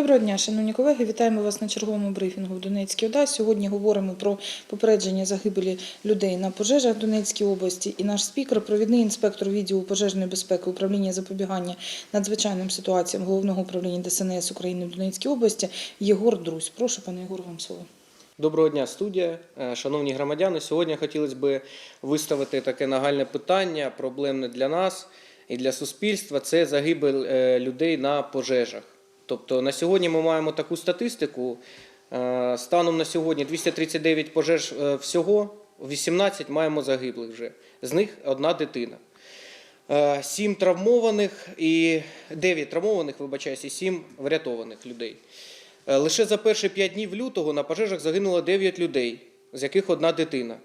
Доброго дня, шановні колеги. Вітаємо вас на черговому брифінгу в Донецькій ОДА. Сьогодні говоримо про попередження загибелі людей на пожежах Донецькій області. І наш спікер, провідний інспектор відділу пожежної безпеки управління запобігання надзвичайним ситуаціям головного управління ДСНС України в Донецькій області Єгор Друзь. Прошу, пане Єгор, вам слово. Доброго дня, студія. Е, Шановні громадяни, сьогодні хотілося б виставити таке нагальне питання, проблемне для нас і для суспільства. Це загибель е, людей на пожежах. Тобто на сьогодні ми маємо таку статистику. е, Станом на сьогодні 239 пожеж е, всього, 18 маємо загиблих вже. З них одна дитина. Е, Сім травмованих і 9 травмованих, вибачаюсь, і 7 врятованих людей. Лише за перші 5 днів лютого на пожежах загинуло 9 людей, з яких одна дитина.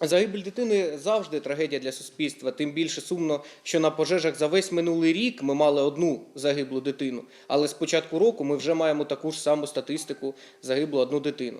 Загибель дитини завжди трагедія для суспільства. Тим більше сумно, що на пожежах за весь минулий рік ми мали одну загиблу дитину. Але з початку року ми вже маємо таку ж саму статистику загиблу одну дитину.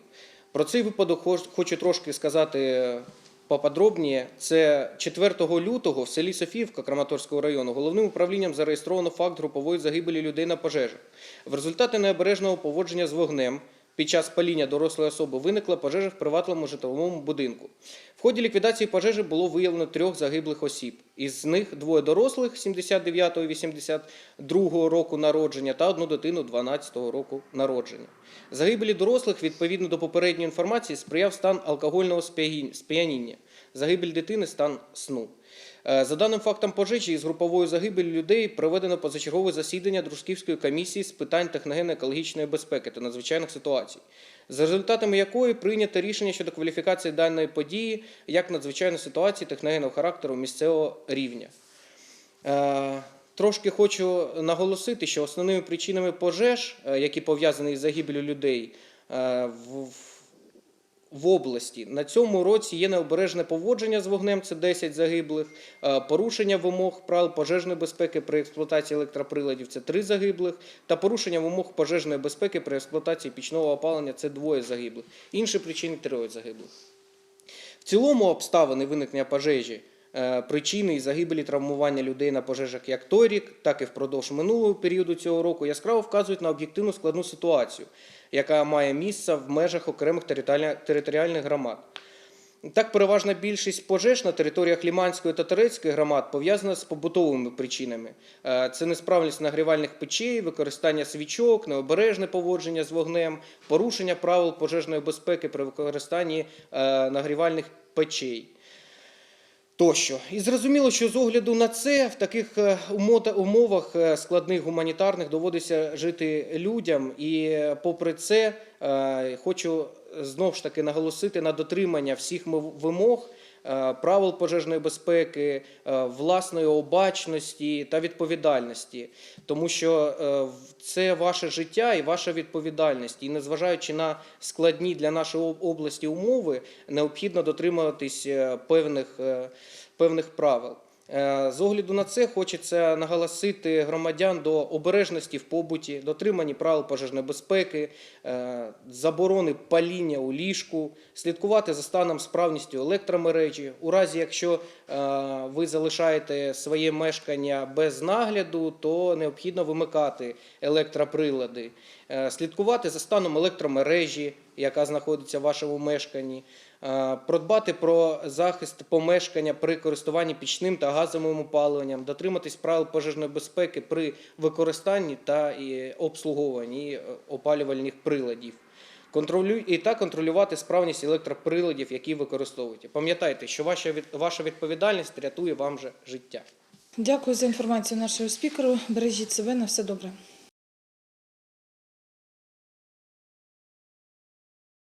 Про цей випадок хоч- хочу трошки сказати е, поподробніше. Це 4 лютого в селі Софіївка Краматорського району головним управлінням зареєстровано факт групової загибелі людей на пожежах. В результаті необережного поводження з вогнем під час паління дорослої особи виникла пожежа в приватному житловому будинку. В ході ліквідації пожежі було виявлено трьох загиблих осіб. Із них двоє дорослих 79 і 82 року народження та одну дитину 12 року народження. Загибелі дорослих відповідно до попередньої інформації сприяв стан алкогольного сп'яніння. Загибель дитини стан сну. Е, За даним фактом пожежі із груповою загибелі людей проведено позачергове засідання Дружківської комісії з питань техногенно-екологічної безпеки та надзвичайних ситуацій, за результатами якої прийнято рішення щодо кваліфікації даної події як надзвичайної ситуації техногенного характеру місцевого рівня. Е, Трошки хочу наголосити, що основними причинами пожеж, е, які пов'язані із загибелю людей в, в- області, на цьому році є необережне поводження з вогнем, це 10 загиблих, е, порушення вимог правил пожежної безпеки при експлуатації електроприладів це 3 загиблих, та порушення вимог пожежної безпеки при експлуатації пічного опалення це двоє загиблих. Інші причини троє загиблих. В цілому обставини виникнення пожежі, причини і загибелі травмування людей на пожежах як той рік, так і впродовж минулого періоду цього року яскраво вказують на об'єктивну складну ситуацію, яка має місце в межах окремих територіальних- громад. Так, переважна більшість пожеж на територіях Ліманської та Турецької громад пов'язана з побутовими причинами. Е, Це несправність нагрівальних печей, використання свічок, необережне поводження з вогнем, порушення правил пожежної безпеки при використанні е, нагрівальних печей. Тощо. І зрозуміло, що з огляду на це в таких е, умовах е, складних гуманітарних доводиться жити людям. І е, попри це, хочу знову ж таки наголосити на дотримання всіх вимог. Е, Правил пожежної безпеки, е, власної обачності та відповідальності, тому що е, це ваше життя і ваша відповідальність. І незважаючи на складні для нашої області умови, необхідно дотримуватись певних, певних правил. Е, З огляду на це хочеться наголосити громадян до обережності в побуті, дотриманні правил пожежної безпеки, е, заборони паління у ліжку, слідкувати за станом справністю електромережі. У разі, якщо е, ви залишаєте своє мешкання без нагляду, то необхідно вимикати електроприлади, слідкувати за станом електромережі, яка знаходиться в вашому мешканні, продбати про захист помешкання при користуванні пічним та газовим опаленням, дотриматись правил пожежної безпеки при використанні та обслуговуванні е, опалювальних приладів. І так контролювати справність електроприладів, які використовуєте. Пам'ятайте, що ваша відповідальність рятує вам же життя. Дякую за інформацію нашого спікеру. Бережіть себе на все добре.